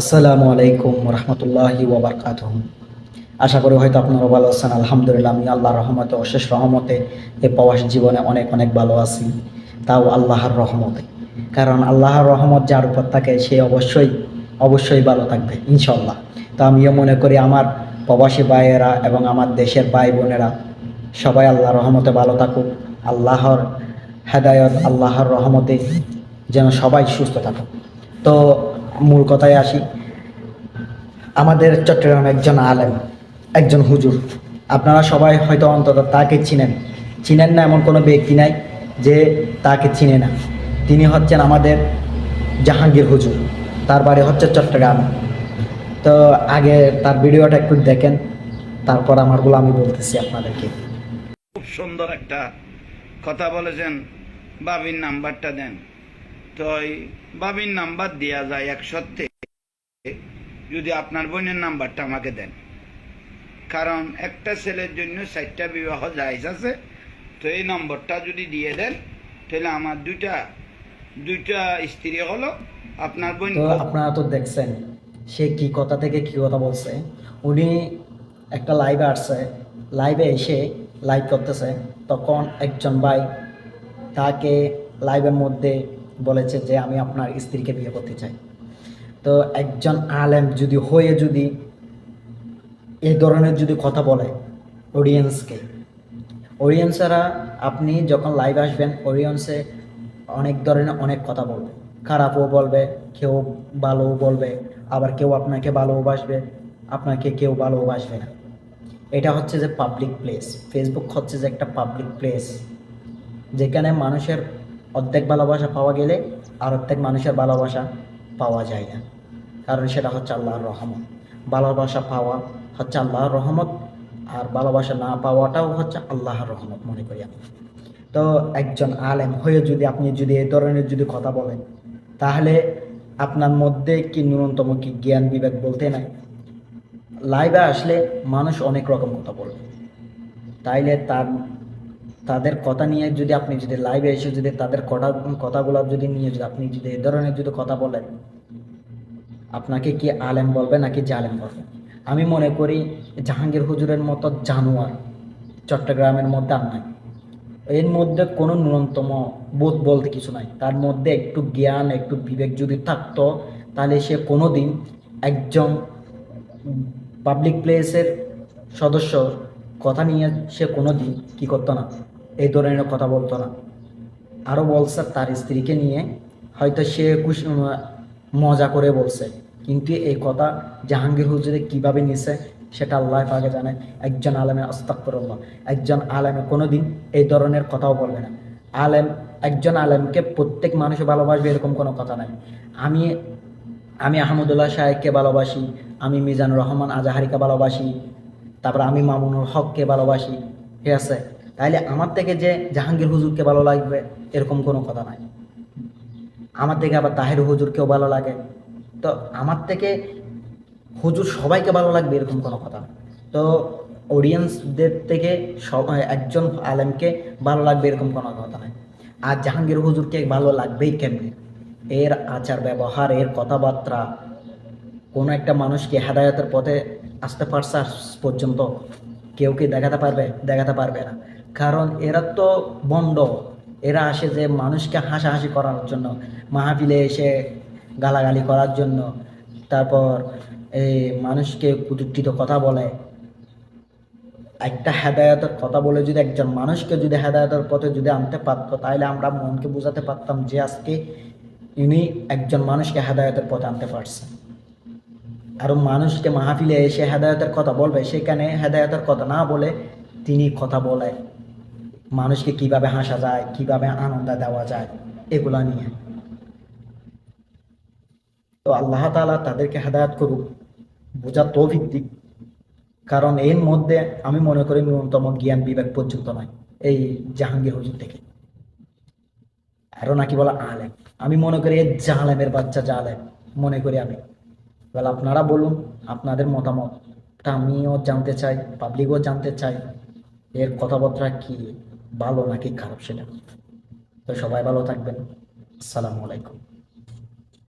আসসালামু আলাইকুম রহমতুল্লাহি ওবরকাত আশা করি হয়তো আপনারা ভালো আছেন, আলহামদুলিল্লাহ আমি আল্লাহর রহমতে, অশেষ রহমতে এই প্রবাস জীবনে অনেক অনেক ভালো আছি, তাও আল্লাহর রহমতে। কারণ আল্লাহর রহমত যার উপর থাকে, সে অবশ্যই অবশ্যই ভালো থাকবে ইনশাল্লাহ তো আমিও মনে করি আমার প্রবাসী ভাইয়েরা এবং আমার দেশের ভাই বোনেরা সবাই আল্লাহর রহমতে ভালো থাকুক, আল্লাহর হেদায়ত, আল্লাহর রহমতে যেন সবাই সুস্থ থাকুক। তো মূল কথায় আসি। আমাদের চট্টগ্রামে একজন আলেম, একজন হুজুর। আপনারা সবাই হয়তো অন্তত তাকে চিনেন। চিনেন না এমন কোনো ব্যক্তি নাই যে তাকে চিনে না। তিনি হচ্ছেন আমাদের জাহাঙ্গীর হুজুর। তার বাড়ি হচ্ছে চট্টগ্রাম। তো আগে তার ভিডিওটা একটু দেখেন, তারপর আমারগুলো আমি বলতেছি আপনাদেরকে। খুব সুন্দর একটা কথা বলেছেন। বাবির নাম্বারটা দেন। তো এই বাবির নাম্বার দেওয়া যায় এক সত্যি। যদি আপনার বোনের নাম্বারটা আমাকে দেন। কারণ একটা ছেলের জন্য চারটা বিবাহ জায়জ আছে। তো এই নম্বরটা যদি দিয়ে দেন, তাহলে আমার দুইটা দুইটা স্ত্রী হলো আপনার বোন। আপনারা তো দেখছেন, সে কি কথা থেকে কি কথা বলছে। উনি একটা লাইভে আসছে লাইভে এসে লাইভ করতেছে। তখন একজন ভাই তাকে লাইভের মধ্যে বলেছে যে আমি আপনার স্ত্রীকে বিয়ে করতে চাই। তো একজন আলেম যদি হয়ে যদি এই ধরনের যদি কথা বলে অডিয়েন্সকে অডিয়েন্সেরা আপনি যখন লাইভ আসবেন অডিয়েন্সে অনেক ধরনের অনেক কথা বলবে। খারাপও বলবে, কেউ ভালোও বলবে, আবার কেউ আপনাকে ভালোবাসবে আপনাকে কেউ ভালোবাসবে না। এটা হচ্ছে যে পাবলিক প্লেস ফেসবুক হচ্ছে যে একটা পাবলিক প্লেস যেখানে মানুষের অর্ধেক ভালোবাসা পাওয়া গেলে আর অর্ধেক মানুষের ভালোবাসা পাওয়া যায় না। কারণ সেটা হচ্ছে আল্লাহর রহমত। ভালোবাসা পাওয়া হচ্ছে আল্লাহর রহমত আর ভালোবাসা না পাওয়াটাও হচ্ছে আল্লাহর রহমত মনে করি আমি। তো একজন আলেম হয়ে যদি আপনি যদি এই ধরনের যদি কথা বলেন, তাহলে আপনার মধ্যে কি ন্যূনতম কি জ্ঞান বিবেক বলতে নাই? লাইভে আসলে মানুষ অনেক রকম কথা বলবে। তাইলে তার তাদের কথা নিয়ে যদি আপনি যদি লাইভে এসে যদি তাদের কথা, কথাগুলো যদি নিয়ে যদি আপনি যদি এ ধরনের যদি কথা বলেন, আপনাকে কি আলেম বলবে নাকি জালেম বলবে? আমি মনে করি জাহাঙ্গীর হুজুরের মতো জানোয়ার চট্টগ্রামের মধ্যে আর নাই। এর মধ্যে কোনো ন্যূনতম বোধ বলতে কিছু নাই। তার মধ্যে একটু জ্ঞান, একটু বিবেক যদি থাকতো, তাহলে সে কোনো দিন একজন পাবলিক প্লেসের সদস্য কথা নিয়ে সে কোনো দিন কী করতো না। এই ধরনের কথা বলতো না। আরও বলছে তার স্ত্রীকে নিয়ে, হয়তো সে খুশি মজা করে বলছে। কিন্তু এই কথা জাহাঙ্গীর হুজুরে কীভাবে নিছে, সেটা আল্লাহ পাকে জানে। একজন আলেমে আস্তাকফিরুল্লাহ একজন আলেমে কোনো দিন এই ধরনের কথাও বলবে না। আলেম, একজন আলেমকে প্রত্যেক মানুষ ভালোবাসবে এরকম কোনো কথা নাই। আমি আমি আহমদুল্লাহ সাহেবকে ভালোবাসি, আমি মিজানুর রহমান আজাহারিকে ভালোবাসি, তারপর আমি মামুনুর হককে ভালোবাসি, ঠিক আছে? তাইলে আমার থেকে যে জাহাঙ্গীর হুজুরকে ভালো লাগবে, এরকম কোনো কথা নাই। আমার থেকে আবার তাহের হুজুরকেও ভালো লাগে। তো আমার থেকে হুজুর সবাইকে ভালো লাগবে, এরকম কোনো কথা তো অডিয়েন্সদের থেকে একজন আলেমকে ভালো লাগবে, এরকম কোনো কথা নাই। আর জাহাঙ্গীর হুজুরকে ভালো লাগবেই কেমনি? এর আচার ব্যবহার, এর কথাবার্তা, কোনো একটা মানুষকে হেদায়তের পথে আসতে পারছে পর্যন্ত, কেউ কি দেখাতে পারবে? দেখাতে পারবে না। কারণ এরা তো বন্ড এরা আসে যে মানুষকে হাসাহাসি করার জন্য, মাহফিলে এসে গালাগালি করার জন্য, তারপর এই মানুষকে কুতুক্তিত কথা বলে। একটা হেদায়তের কথা বলে যদি একজন মানুষকে যদি হেদায়তের পথে যদি আনতে পারতো, তাহলে আমরা মনকে বোঝাতে পারতাম যে আজকে ইনি একজন মানুষকে হেদায়তের পথে আনতে পারছেন আরও মানুষকে মাহফিলে এসে হেদায়তের কথা বলবে, সেখানে হেদায়তের কথা না বলে তিনি কথা বলে। মানুষকে কীভাবে হাসা যায়, কীভাবে আনন্দ দেওয়া যায়, এগুলা নিয়ে। তো আল্লাহ তালা তাদেরকে হেদায়ত করুক বোঝা তৌফিক দিক। কারণ এর মধ্যে আমি মনে করি ন্যূনতম জ্ঞান বিবেক পর্যন্ত নয়, এই জাহাঙ্গীর হুজুর থেকে। আরও নাকি বলা আলেম। আমি মনে করি জালেমের বাচ্চা জালেম, মনে করি আমি। এবার আপনারা বলুন, আপনাদের মতামতটা আমিও জানতে চাই পাবলিকও জানতে চাই, এর কথাবার্তা কি? ভালো নাকি খারাপ সেটা। তো সবাই ভালো থাকবেন। আসসালামু আলাইকুম।